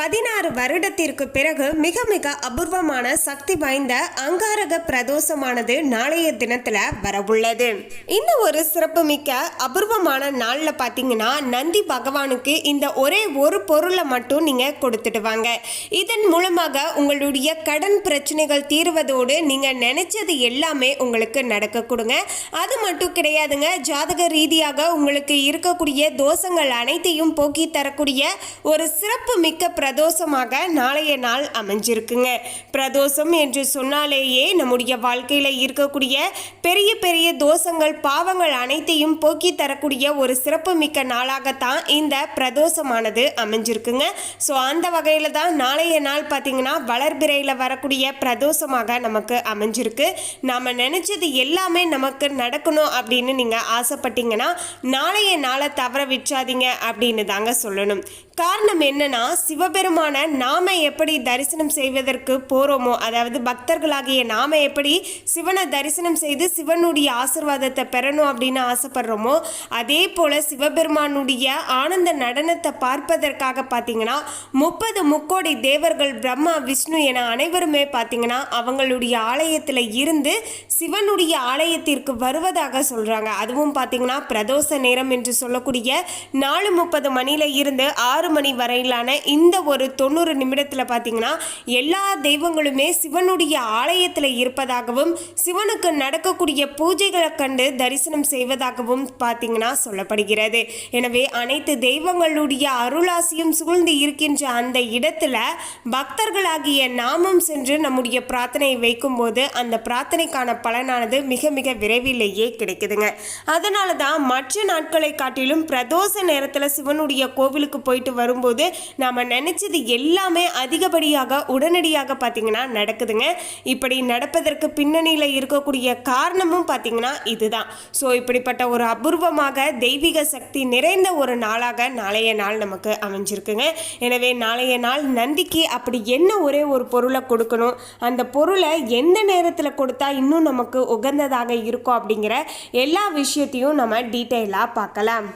பதினாறு வருடத்திற்கு பிறகு மிக மிக அபூர்வமான சக்தி வாய்ந்த அங்காரக பிரதோஷமானது நாளைய தினத்துல வரவுள்ளது. இந்த ஒரு சிறப்புமிக்க அபூர்வமான நாள்ல பாத்தீங்கன்னா நந்தி பகவானுக்கு இந்த ஒரே ஒரு பொருளை மட்டும் நீங்க கொடுத்துட்டு வாங்க. இதன் மூலமாக உங்களுடைய கடன் பிரச்சனைகள் தீர்வதோடு நீங்க நினைச்சது எல்லாமே உங்களுக்கு நடக்க கொடுங்க. அது மட்டும் கிடையாதுங்க ஜாதக ரீதியாக உங்களுக்கு இருக்கக்கூடிய தோஷங்கள் அனைத்தையும் போக்கி தரக்கூடிய ஒரு சிறப்பு மிக்க பிரதோஷமாக நாளைய நாள் அமைஞ்சிருக்குங்க. பிரதோஷம் என்று சொன்னாலேயே நம்முடைய வாழ்க்கையில் இருக்கக்கூடிய பெரிய பெரிய தோஷங்கள் பாவங்கள் அனைத்தையும் போக்கி தரக்கூடிய ஒரு சிறப்பு மிக்க நாளாகத்தான் இந்த பிரதோஷமானது அமைஞ்சிருக்குங்க. ஸோ அந்த வகையில் தான் நாளைய நாள் பார்த்தீங்கன்னா வளர்பிறையில் வரக்கூடிய பிரதோஷமாக நமக்கு அமைஞ்சிருக்கு. நாம் நினச்சது எல்லாமே நமக்கு நடக்கணும் அப்படின்னு நீங்கள் ஆசைப்பட்டீங்கன்னா நாளைய நாளை தவற விற்றாதீங்க அப்படின்னு தாங்க சொல்லணும். காரணம் என்னன்னா சிவபெருமான நாம எப்படி தரிசனம் செய்வதற்கு போறோமோ அதாவது பக்தர்களாகிய நாம எப்படி சிவனை தரிசனம் செய்து சிவனுடைய ஆசிர்வாதத்தை பெறணும் அப்படின்னு ஆசைப்படுறோமோ அதே போல சிவபெருமானுடைய ஆனந்த நடனத்தை பார்ப்பதற்காக பார்த்தீங்கன்னா முப்பது முக்கோடி தேவர்கள் பிரம்மா விஷ்ணு என அனைவருமே பார்த்தீங்கன்னா அவங்களுடைய ஆலயத்தில் இருந்து சிவனுடைய ஆலயத்திற்கு வருவதாக சொல்றாங்க. அதுவும் பார்த்தீங்கன்னா பிரதோஷ நேரம் என்று சொல்லக்கூடிய நாலு முப்பது மணியில இருந்து ஆறு மணி வரையிலான இந்த ஒரு தொண்ணூறு நிமிடத்தில் பார்த்தீங்கன்னா எல்லா தெய்வங்களுமே சிவனுடைய ஆலயத்தில் இருப்பதாகவும் சிவனுக்கு நடக்கக்கூடிய பூஜைகளை கண்டு தரிசனம் செய்வதாகவும் பார்த்தீங்கன்னா சொல்லப்படுகிறது. எனவே அனைத்து தெய்வங்களுடைய அருளாசியும் சூழ்ந்து இருக்கின்ற அந்த இடத்துல பக்தர்களாகிய நாமம் சென்று நம்முடைய பிரார்த்தனையை வைக்கும்போது அந்த பிரார்த்தனைக்கான பலனானது மிக மிக விரைவிலேயே கிடைக்குதுங்க. அதனால தான் மற்ற நாட்களை காட்டிலும் பிரதோஷ நேரத்தில் சிவனுடைய கோவிலுக்கு போயிட்டு வரும்போது நாம் நினைச்சது எல்லாமே அதிகப்படியாக உடனடியாக பார்த்தீங்கன்னா நடக்குதுங்க. இப்படி நடப்பதற்கு பின்னணியில் இருக்கக்கூடிய காரணமும் பார்த்தீங்கன்னா இதுதான். ஸோ இப்படிப்பட்ட ஒரு அபூர்வமாக தெய்வீக சக்தி நிறைந்த ஒரு நாளாக நாளைய நாள் நமக்கு அமைஞ்சிருக்குங்க. எனவே நாளைய நாள் நந்திக்கு அப்படி என்ன ஒரே ஒரு பொருளை கொடுக்கணும்? அந்த பொருளை எந்த நேரத்தில் கொடுத்தா இன்னும் நமக்கு உகந்ததாக இருக்கும் அப்படிங்கிற எல்லா விஷயத்தையும் நம்ம டீட்டெயிலாக பார்க்கலாம்.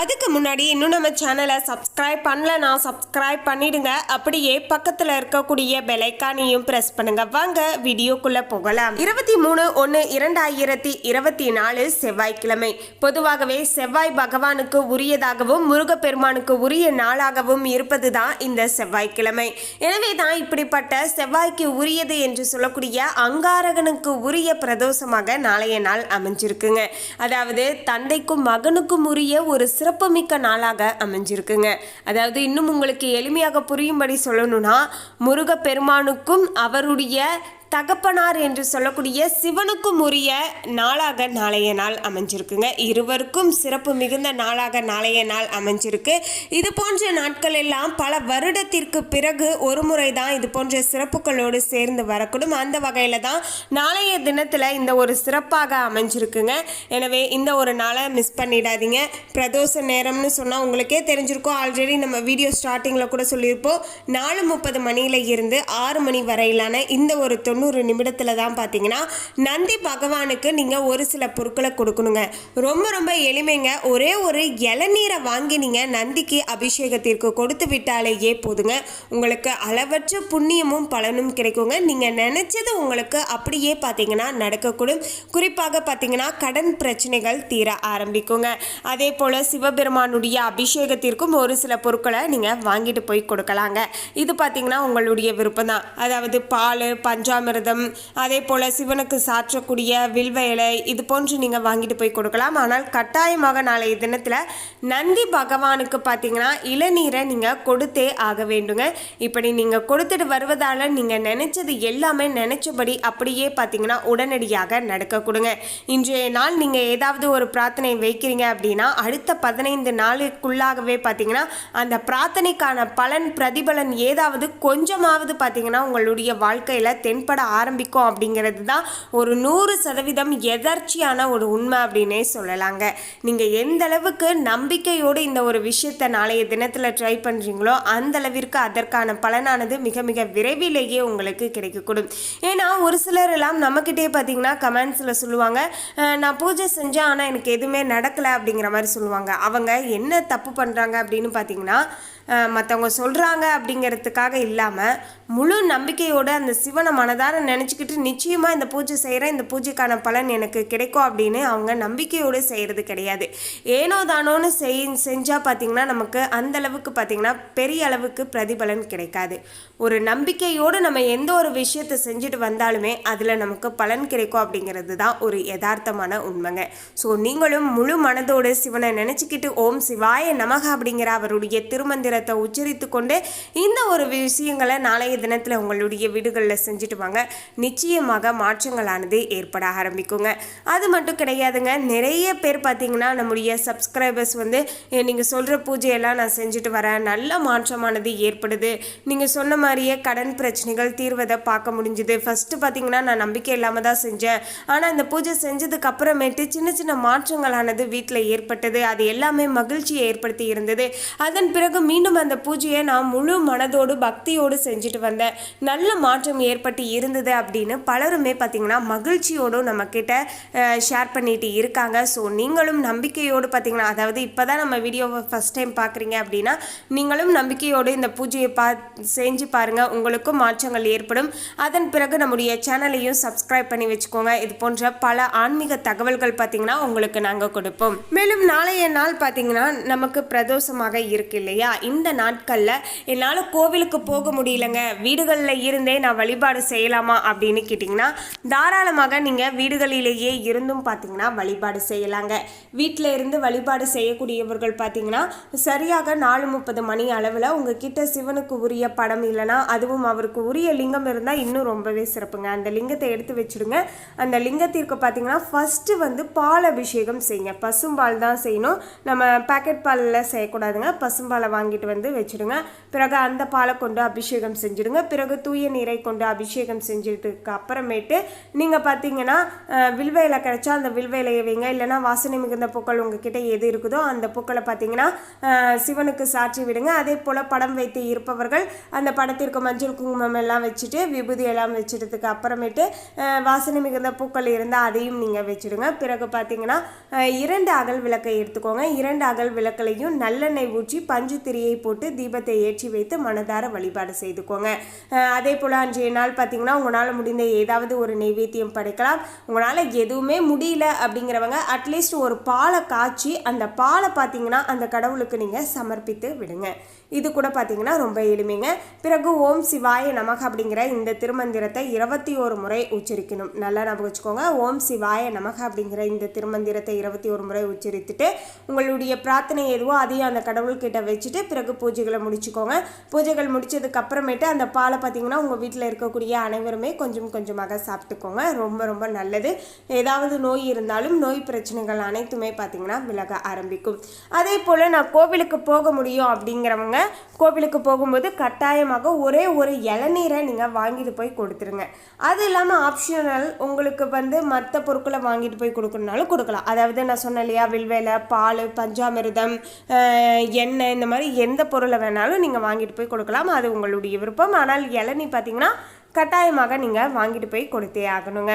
அதுக்கு முன்னாடி இன்னும் நம்ம சேனலை சப்ஸ்கிரைப் பண்ணலனா சப்ஸ்கிரைப் பண்ணிடுங்க. அப்படியே பக்கத்தில் இருக்கக்கூடிய பெலைக்கானையும் ப்ரெஸ் பண்ணுங்க. வாங்க வீடியோக்குள்ளே போகலாம். இருபத்தி மூணு ஒன்று இரண்டாயிரத்தி இருபத்தி நாலு செவ்வாய்க்கிழமை. பொதுவாகவே செவ்வாய் பகவானுக்கு உரியதாகவும் முருகப்பெருமானுக்கு உரிய நாளாகவும் இருப்பது தான் இந்த செவ்வாய்க்கிழமை. எனவே தான் இப்படிப்பட்ட செவ்வாய்க்கு உரியது என்று சொல்லக்கூடிய அங்காரகனுக்கு உரிய பிரதோஷமாக நாளைய நாள் அமைஞ்சிருக்குங்க. அதாவது தந்தைக்கும் மகனுக்கும் உரிய ஒரு சிறப்புமிக்க நாளாக அமைஞ்சிருக்குங்க. அதாவது இன்னும் உங்களுக்கு எளிமையாக புரியும்படி சொல்லணும்னா முருகப்பெருமானுக்கும் அவருடைய தகப்பனார் என்று சொல்லக்கூடிய சிவனுக்கும் உரிய நாளாக நாளைய நாள் அமைஞ்சிருக்குங்க. இருவருக்கும் சிறப்பு மிகுந்த நாளாக நாளைய நாள் அமைஞ்சிருக்கு. இது போன்ற நாட்கள் எல்லாம் பல வருடத்திற்கு பிறகு ஒரு முறை தான் இது போன்ற சிறப்புகளோடு சேர்ந்து வரக்கூடும். அந்த வகையில் தான் நாளைய தினத்தில் இந்த ஒரு சிறப்பாக அமைஞ்சிருக்குங்க. எனவே இந்த ஒரு நாளை மிஸ் பண்ணிடாதீங்க. பிரதோஷ நேரம்னு சொன்னால் உங்களுக்கே தெரிஞ்சிருக்கும். ஆல்ரெடி நம்ம வீடியோ ஸ்டார்டிங்கில் கூட சொல்லியிருப்போம். நாலு முப்பது மணியில் இருந்து ஆறு மணி வரையிலான இந்த ஒரு தொண்ணூறு நிமிடத்தில் தான் பார்த்தீங்கன்னா நந்தி பகவானுக்கு நீங்கள் ஒரு சில பொருட்களை கொடுக்கணுங்க. ரொம்ப ரொம்ப எளிமைங்க. ஒரே ஒரு இளநீரை வாங்கி நீங்கள் நந்திக்கு அபிஷேகத்திற்கு கொடுத்து விட்டாலேயே போதுங்க. உங்களுக்கு அளவற்ற புண்ணியமும் பலனும் கிடைக்குங்க. நீங்கள் நினச்சது உங்களுக்கு அப்படியே பார்த்தீங்கன்னா நடக்கக்கூடும். குறிப்பாக பார்த்தீங்கன்னா கடன் பிரச்சனைகள் தீர ஆரம்பிக்குங்க. அதே போல் சிவபெருமானுடைய அபிஷேகத்திற்கும் ஒரு சில பொருட்களை நீங்கள் வாங்கிட்டு போய் கொடுக்கலாங்க. இது பார்த்தீங்கன்னா உங்களுடைய விருப்பம் தான் அதாவது பால் பஞ்சாமிர்தம் அதே போல் சிவனுக்கு சாற்றக்கூடிய வில்வ இலை இது போன்று நீங்கள் வாங்கிட்டு போய் கொடுக்கலாம். ஆனால் கட்டாயமாக நாளைய தினத்தில் நந்தி பகவானுக்கு பார்த்தீங்கன்னா இளநீரை நீங்கள் கொடுத்தே ஆக வேண்டுங்க. இப்படி நீங்கள் கொடுத்துட்டு வருவதால் நீங்கள் நினைச்சது எல்லாமே நினைச்சபடி அப்படியே பார்த்தீங்கன்னா உடனடியாக நடக்க கொடுங்க. இன்றைய நாள் நீங்கள் ஏதாவது ஒரு பிரார்த்தனை வைக்கிறீங்க அப்படின்னா அடுத்த பதினைந்து நாளுக்குள்ளாகவே பார்த்தீங்கன்னா அந்த பிரார்த்தனைக்கான பலன் பிரதிபலன் ஏதாவது கொஞ்சமாவது பார்த்தீங்கன்னா உங்களுடைய வாழ்க்கையில் தென்பட ஆரம்பிக்கும் அப்படிங்கிறது தான் ஒரு நூறு சதவீதம் எதர்ச்சியான ஒரு உண்மை அப்படின்னே சொல்லலாங்க. நீங்கள் எந்த அளவுக்கு நம்பிக்கையோடு இந்த ஒரு விஷயத்தை நாளைய தினத்தில் ட்ரை பண்ணுறீங்களோ அந்த அளவிற்கு அதற்கான பலனானது மிக மிக விரைவிலேயே உங்களுக்கு கிடைக்கக்கூடும். ஏன்னா ஒரு சிலர் எல்லாம் நம்மக்கிட்டே பார்த்தீங்கன்னா கமெண்ட்ஸில் சொல்லுவாங்க நான் பூஜை செஞ்சேன் ஆனால் எனக்கு எதுவுமே நடக்கலை அப்படிங்கிற மாதிரி சொல்லுவாங்க. அவங்க என்ன தப்பு பண்ணுறாங்க அப்படின்னு பார்த்தீங்கன்னா மற்றவங்க சொல்கிறாங்க அப்படிங்கிறதுக்காக இல்லாமல் முழு நம்பிக்கையோடு அந்த சிவனை மனதார நினச்சிக்கிட்டு நிச்சயமாக இந்த பூஜை செய்கிறேன் இந்த பூஜைக்கான பலன் எனக்கு கிடைக்கும் அப்படின்னு அவங்க நம்பிக்கையோடு செய்கிறது கிடையாது. ஏனோ தானோன்னு செய் செஞ்சால் பார்த்தீங்கன்னா நமக்கு அந்த அளவுக்கு பார்த்தீங்கன்னா பெரிய அளவுக்கு பிரதிபலன் கிடைக்காது. ஒரு நம்பிக்கையோடு நம்ம எந்த ஒரு விஷயத்தை செஞ்சுட்டு வந்தாலுமே அதில் நமக்கு பலன் கிடைக்கும் அப்படிங்கிறது தான் ஒரு யதார்த்தமான உண்மைங்க. ஸோ நீங்களும் முழு மனதோடு சிவனை நினச்சிக்கிட்டு ஓம் சிவாய நமக அப்படிங்கிற அவருடைய மந்திரத்தை உச்சரித்து கொண்டு இந்த ஒரு விஷயங்களை நாளைய தினத்தில் உங்களுடைய வீடுகளில் செஞ்சுட்டு வாங்க. நிச்சயமாக மாற்றங்களானது ஏற்பட ஆரம்பிக்குங்க. அது மட்டும் கிடையாதுங்க. நிறைய பேர் பார்த்தீங்கன்னா நம்முடைய சப்ஸ்கிரைபர்ஸ் வந்து நீங்கள் சொல்கிற பூஜையெல்லாம் நான் செஞ்சுட்டு வரேன். நல்ல மாற்றமானது ஏற்படுது. நீங்கள் சொன்ன மாதிரியே கடன் பிரச்சனைகள் தீர்வதை பார்க்க முடிஞ்சுது. ஃபஸ்ட்டு பார்த்தீங்கன்னா நான் நம்பிக்கை இல்லாமல் தான் செஞ்சேன். ஆனால் இந்த பூஜை செஞ்சதுக்கு அப்புறமேட்டு சின்ன சின்ன மாற்றங்களானது வீட்டில் ஏற்பட்டது. அது எல்லாமே மகிழ்ச்சியை ஏற்படுத்தி இருந்தது. அதன் பிறகு மீண்டும் அந்த பூஜையை நான் முழு மனதோடு பக்தியோடு செஞ்சுட்டு வந்தேன். நல்ல மாற்றம் ஏற்பட்டு இருந்தது அப்படின்னு பலருமே பார்த்தீங்கன்னா மகிழ்ச்சியோடும் நம்மக்கிட்ட ஷேர் பண்ணிட்டு இருக்காங்க. ஸோ நீங்களும் நம்பிக்கையோடு பார்த்தீங்கன்னா அதாவது இப்போ தான் நம்ம வீடியோவை ஃபஸ்ட் டைம் பார்க்குறீங்க அப்படின்னா நீங்களும் நம்பிக்கையோடு இந்த பூஜையை பா செஞ்சு பாருங்கள் உங்களுக்கும் மாற்றங்கள் ஏற்படும். அதன் பிறகு நம்முடைய சேனலையும் சப்ஸ்கிரைப் பண்ணி வச்சுக்கோங்க. இது போன்ற பல ஆன்மீக தகவல்கள் பார்த்திங்கன்னா உங்களுக்கு நாங்கள் கொடுப்போம். மேலும் நாளைய நாள் பார்த்தீங்கன்னா நமக்கு பிரதோஷமாக இருக்கு இல்லையா? இந்த நாட்களில் என்னால் கோவிலுக்கு போக முடியலங்க. வீடுகளில் இருந்தே நான் வழிபாடு செய்யலாமா அப்படின்னு கேட்டிங்கன்னா தாராளமாக நீங்கள் வீடுகளிலேயே இருந்தும் பார்த்தீங்கன்னா வழிபாடு செய்யலாங்க. வீட்டில் இருந்து வழிபாடு செய்யக்கூடியவர்கள் பார்த்தீங்கன்னா சரியாக நாலு முப்பது மணி அளவில் உங்ககிட்ட சிவனுக்கு உரிய படம் இல்லைன்னா அதுவும் அவருக்கு உரிய லிங்கம் இருந்தால் இன்னும் ரொம்பவே சிறப்புங்க. அந்த லிங்கத்தை எடுத்து வச்சுடுங்க. அந்த லிங்கத்திற்கு பார்த்தீங்கன்னா ஃபஸ்ட்டு வந்து பால் அபிஷேகம் செய்யுங்க. பசும்பால் தான் செய்யணும். நம்ம பாக்கெட் பாலில் செய்யக்கூடாதுங்க. பசும்பாலை வாங்கிட்டு வந்து வச்சுடுங்க. பிறகு அந்த பாலை கொண்டு அபிஷேகம் செஞ்சுடுங்க. பிறகு தூய நீரை கொண்டு அபிஷேகம் செஞ்சதுக்கு அப்புறமேட்டு நீங்கள் பார்த்தீங்கன்னா வில்வையில் கிடைச்சா அந்த வில்வையிலையை வைங்க. இல்லைன்னா வாசனை மிகுந்த பூக்கள் உங்ககிட்ட எது இருக்குதோ அந்த பூக்களை பார்த்தீங்கன்னா சிவனுக்கு சாட்சி விடுங்க. அதே போல் படம் வைத்து இருப்பவர்கள் அந்த படத்திற்கு மஞ்சள் குங்குமம் எல்லாம் வச்சுட்டு விபூதி எல்லாம் வச்சிட்டதுக்கு அப்புறமேட்டு வாசனை மிகுந்த பூக்கள் இருந்தால் அதையும் நீங்கள் வச்சுடுங்க. பிறகு பார்த்தீங்கன்னா இரண்டு அகல் விளக்கை எடுத்துக்கோங்க. இரண்டு அகல் விளக்கலையும் நல்லெண்ணெய் ஊற்றி பஞ்சு திரியை போட்டு தீபத்தை ஏற்றி வைத்து மனதார வழிபாடு செய்துக்கோங்க. அதே போல் அன்றைய நாள் பார்த்தீங்கன்னா உங்களால் முடிந்த ஏதாவது ஒரு நெய்வேத்தியம் படைக்கலாம். உங்களால் எதுவுமே முடியல அப்படிங்கிறவங்க அட்லீஸ்ட் ஒரு பாலை காய்ச்சி அந்த பாலை பார்த்தீங்கன்னா அந்த கடவுளுக்கு நீங்கள் சமர்ப்பித்து விடுங்க. இது கூட பார்த்தீங்கன்னா ரொம்ப எளிமைங்க. பிறகு ஓம் சிவாய நமக அப்படிங்கிற இந்த திருமந்திரத்தை இருபத்தி ஒரு முறை உச்சரிக்கணும். நல்லா ஞாபகம் வச்சுக்கோங்க. ஓம் சிவாய நமக அப்படிங்கிற இந்த திருமந்திரத்தை இருபத்தி ஒரு முறை உச்சரித்துட்டு உங்களுடைய பிரார்த்தனை எதுவோ அதையும் அந்த கடவுள்கிட்ட வச்சுட்டு பிறகு பூஜைகளை முடிச்சுக்கோங்க. பூஜைகள் முடிச்சதுக்கு அப்புறமேட்டு அந்த பாலை பார்த்தீங்கன்னா உங்கள் வீட்டில் இருக்கக்கூடிய அனைவருமே கொஞ்சம் கொஞ்சமாக சாப்பிட்டுக்கோங்க. ரொம்ப ரொம்ப நல்லது. ஏதாவது நோய் இருந்தாலும் நோய் பிரச்சனைகள் அனைத்துமே பார்த்தீங்கன்னா விலக ஆரம்பிக்கும். அதே போல் நான் கோவிலுக்கு போக முடியும் அப்படிங்கிறவங்க கோவிலுக்கு போகும்போது கட்டாயமாக ஒரே ஒரு இளநீரை நீங்கள் வாங்கிட்டு போய் கொடுத்துருங்க. அது இல்லாமல் ஆப்ஷனல் உங்களுக்கு வந்து மற்ற பொருட்களை வாங்கிட்டு போய் கொடுக்கணுனாலும் கொடுக்கலாம். அதாவது நான் சொன்னேன் இல்லையா வில்வேலை பால் பஞ்சாமிர்தம் எண்ணெய் இந்த மாதிரி எண்ணெய் எந்த பொருளை வேணாலும் நீங்கள் வாங்கிட்டு போய் கொடுக்கலாம். அது உங்களுடைய விருப்பம். ஆனால் இளநீ பார்த்தீங்கன்னா கட்டாயமாக நீங்கள் வாங்கிட்டு போய் கொடுத்தே ஆகணுங்க.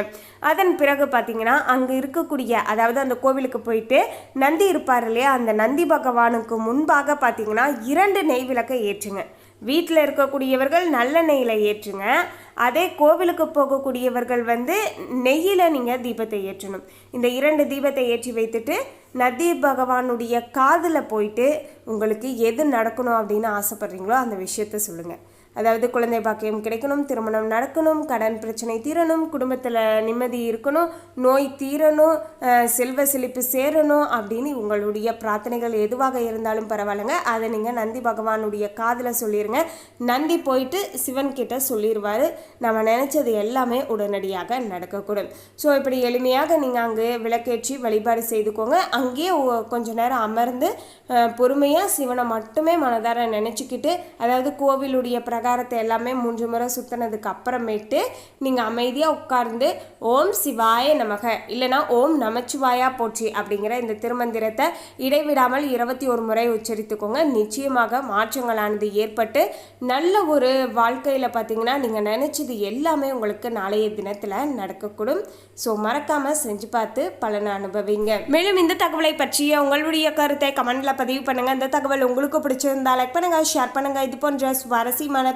அதன் பிறகு பார்த்தீங்கன்னா அங்கே இருக்கக்கூடிய அதாவது அந்த கோவிலுக்கு போயிட்டு நந்தி இருப்பார் இல்லையா? அந்த நந்தி பகவானுக்கு முன்பாக பார்த்தீங்கன்னா இரண்டு நெய் விளக்கை ஏற்றுங்க. வீட்டில் இருக்கக்கூடியவர்கள் நல்ல நெய்யில் ஏற்றுங்க. அதே கோவிலுக்கு போகக்கூடியவர்கள் வந்து நெய்யில் நீங்கள் தீபத்தை ஏற்றணும். இந்த இரண்டு தீபத்தை ஏற்றி வைத்துட்டு நதி பகவானுடைய காதில் போயிட்டு உங்களுக்கு எது நடக்கணும் அப்படின்னு ஆசைப்பட்றீங்களோ அந்த விஷயத்த சொல்லுங்கள் அதாவது குழந்தை பாக்கியம் கிடைக்கணும் திருமணம் நடக்கணும் கடன் பிரச்சனை தீரணும் குடும்பத்தில் நிம்மதி இருக்கணும் நோய் தீரணும் செல்வ செழிப்பு சேரணும் அப்படின்னு உங்களுடைய பிரார்த்தனைகள் எதுவாக இருந்தாலும் பரவாயில்லைங்க. அதை நீங்கள் நந்தி பகவானுடைய காதில் சொல்லிடுங்க நந்தி போயிட்டு சிவன் கிட்ட சொல்லிடுவார் நம்ம நினச்சது எல்லாமே உடனடியாக நடக்கக்கூடும். ஸோ இப்படி எளிமையாக நீங்கள் அங்கே விளக்கேற்றி வழிபாடு செய்துக்கோங்க. அங்கேயே கொஞ்ச நேரம் அமர்ந்து பொறுமையாக சிவனை மட்டுமே மனதார நினச்சிக்கிட்டு அதாவது கோவிலுடைய பிரகாரம் பிரகாரத்தை எல்லாமே மூன்று முறை சுற்றினதுக்கு அப்புறமேட்டு நீங்கள் அமைதியாக உட்கார்ந்து ஓம் சிவாய நமக இல்லைனா ஓம் நமச்சிவாயா போற்றி அப்படிங்கிற இந்த திருமந்திரத்தை இடைவிடாமல் இருபத்தி ஒரு முறை உச்சரித்துக்கோங்க. நிச்சயமாக மாற்றங்களானது ஏற்பட்டு நல்ல ஒரு வாழ்க்கையில் பார்த்தீங்கன்னா நீங்கள் நினச்சது எல்லாமே உங்களுக்கு நாளைய தினத்தில் நடக்கக்கூடும். ஸோ மறக்காமல் செஞ்சு பார்த்து பலனை அனுபவிங்க. மேலும் இந்த தகவலை பற்றிய உங்களுடைய கருத்தை கமெண்டில் பதிவு பண்ணுங்க. இந்த தகவல் உங்களுக்கு பிடிச்சிருந்தா லைக் பண்ணுங்க ஷேர் பண்ணுங்க. இது போன்ற சுவாரஸ்யமான